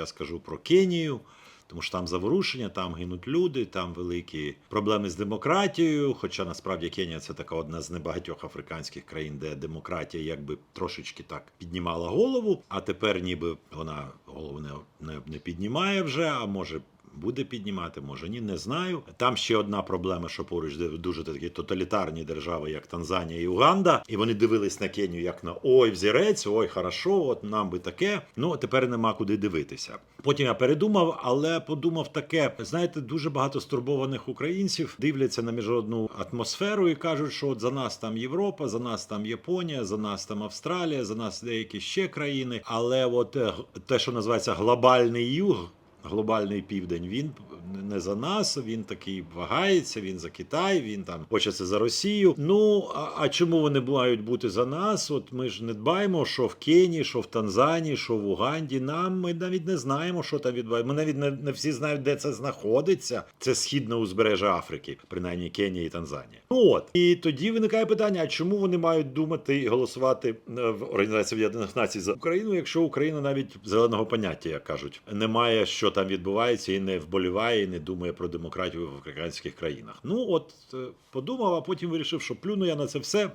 Я скажу про Кенію. Тому що там заворушення, там гинуть люди, там великі проблеми з демократією. Хоча насправді Кенія це така одна з небагатьох африканських країн, де демократія якби трошечки так піднімала голову, а тепер ніби вона голову не, не, не піднімає вже, а може. Буде піднімати, може ні, не знаю. Там ще одна проблема, що поруч дуже такі тоталітарні держави, як Танзанія і Уганда, і вони дивились на Кенію як на ой, взірець, ой, хорошо, от нам би таке. Ну тепер нема куди дивитися. Потім я передумав, але подумав таке: знаєте, дуже багато стурбованих українців дивляться на міжнародну атмосферу і кажуть, що от за нас там Європа, за нас там Японія, за нас там Австралія, за нас деякі ще країни. Але от е, те, що називається глобальний юг. Глобальний південь він не за нас, він такий вагається, він за Китай, він там хоче це за Росію. Ну а, а чому вони мають бути за нас? От ми ж не дбаємо, що в Кенії, що в Танзанії, що в Уганді. Нам ми навіть не знаємо, що там відбувається. Ми навіть не, не всі знають, де це знаходиться. Це східне узбережжя Африки, принаймні Кенія і Танзанія. Ну от і тоді виникає питання: а чому вони мають думати і голосувати е, в Організації Об'єднаних Націй за Україну, якщо Україна навіть зеленого поняття, як кажуть, немає, що там відбувається, і не вболіває, і не думає про демократію в африканських країнах. Ну от е, подумав, а потім вирішив, що плюну я на це все.